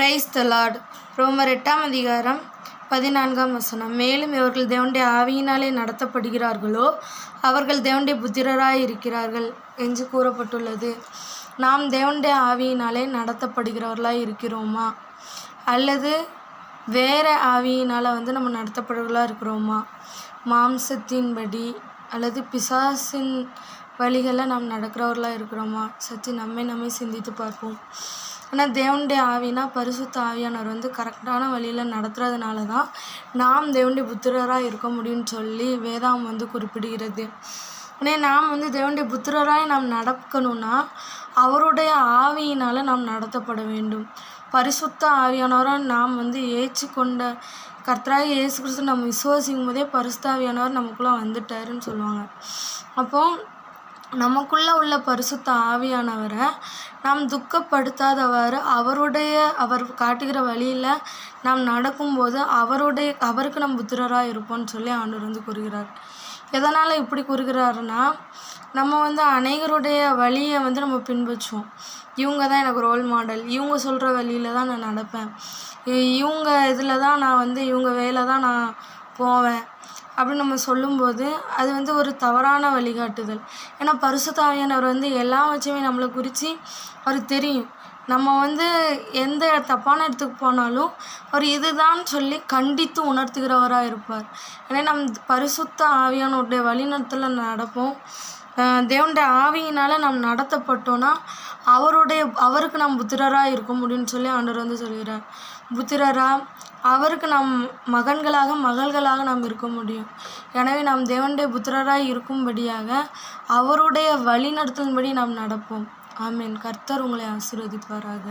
Praise the Lord ரோமர் எட்டாம் அதிகாரம் பதினான்காம் வசனம். மேலும் இவர்கள் தேவனுடைய ஆவியினாலே நடத்தப்படுகிறார்களோ அவர்கள் தேவனுடைய புத்திரராய் இருக்கிறார்கள் என்று கூறப்பட்டுள்ளது. நாம் தேவனுடைய ஆவியினாலே நடத்தப்படுகிறவர்களாக இருக்கிறோமா? அல்லது வேறு ஆவியினால் வந்து நம்ம நடத்தப்படுவர்களாக இருக்கிறோமா? மாம்சத்தின்படி அல்லது பிசாசின் வழிகளில் நாம் நடக்கிறவர்களாக இருக்கிறோமா? சற்று நம்மை நம்மை சிந்தித்து பார்ப்போம். ஆனால் தேவனுடைய ஆவினா பரிசுத்த ஆவியானவர் வந்து கரெக்டான வழியில் நடத்துறதுனால தான் நாம் தேவனுடைய புத்திரராக இருக்க முடியும்னு சொல்லி வேதாம் வந்து குறிப்பிடுகிறது. ஆனால் நாம் வந்து தேவனுடைய புத்திரராய் நாம் நடக்கணும்னா அவருடைய ஆவியினால் நாம் நடத்தப்பட வேண்டும். பரிசுத்த ஆவியானவராக நாம் வந்து ஏற்றுக்கொண்ட கர்த்தராக இயேசு கிறிஸ்து நம்ம விசுவாசிக்கும் போதே பரிசுத்த ஆவியானவர் நமக்குள்ளே வந்துட்டாருன்னு சொல்லுவாங்க. அப்போது நமக்குள்ளே உள்ள பரிசுத்த ஆவியானவரை நாம் துக்கப்படுத்தாதவாறு அவருடைய அவர் காட்டுகிற வழியில் நாம் நடக்கும்போது அவருடைய அவருக்கு நம் புத்திரராக இருப்போம்னு சொல்லி ஆண்டவர் வந்து கூறுகிறார். எதனால் இப்படி கூறுகிறாருன்னா நம்ம வந்து அநேகருடைய வழியை வந்து நம்ம பின்பற்றுவோம். இவங்க தான் எனக்கு ரோல் மாடல் இவங்க சொல்கிற வழியில் தான் நான் நடப்பேன். இவங்க இதில் தான் நான் வந்து இவங்க வேலை தான் நான் போவேன். அப்படின்னு நம்ம சொல்லும்போது அது வந்து ஒரு தவறான வழிகாட்டுதல். ஏன்னா பரிசுத்தாவியானவர் வந்து எல்லா வச்சுமே நம்மளை குறித்து அவர் தெரியும். நம்ம வந்து எந்த தப்பான இடத்துக்கு போனாலும் அவர் இதுதான் சொல்லி கண்டித்து உணர்த்துகிறவராக இருப்பார் ஏன்னா நம் பரிசுத்த ஆவியானவருடைய வழிநடத்தில் நடப்போம். தேவனுடைய ஆவியினால் நாம் நடத்தப்பட்டோன்னா அவருடைய அவருக்கு நாம் புத்திரராக இருக்க முடியும்னு சொல்லி ஆண்டவர் வந்து சொல்கிறார் புத்திரராக அவருக்கு நாம் மகன்களாக மகள்களாக நாம் இருக்க முடியும். எனவே நாம் தேவனுடைய புத்திரராக இருக்கும்படியாக அவருடைய வழிநடத்தலின்படி நாம் நடப்போம். ஆமீன். கர்த்தர் உங்களை ஆசீர்வதிப்பாராக.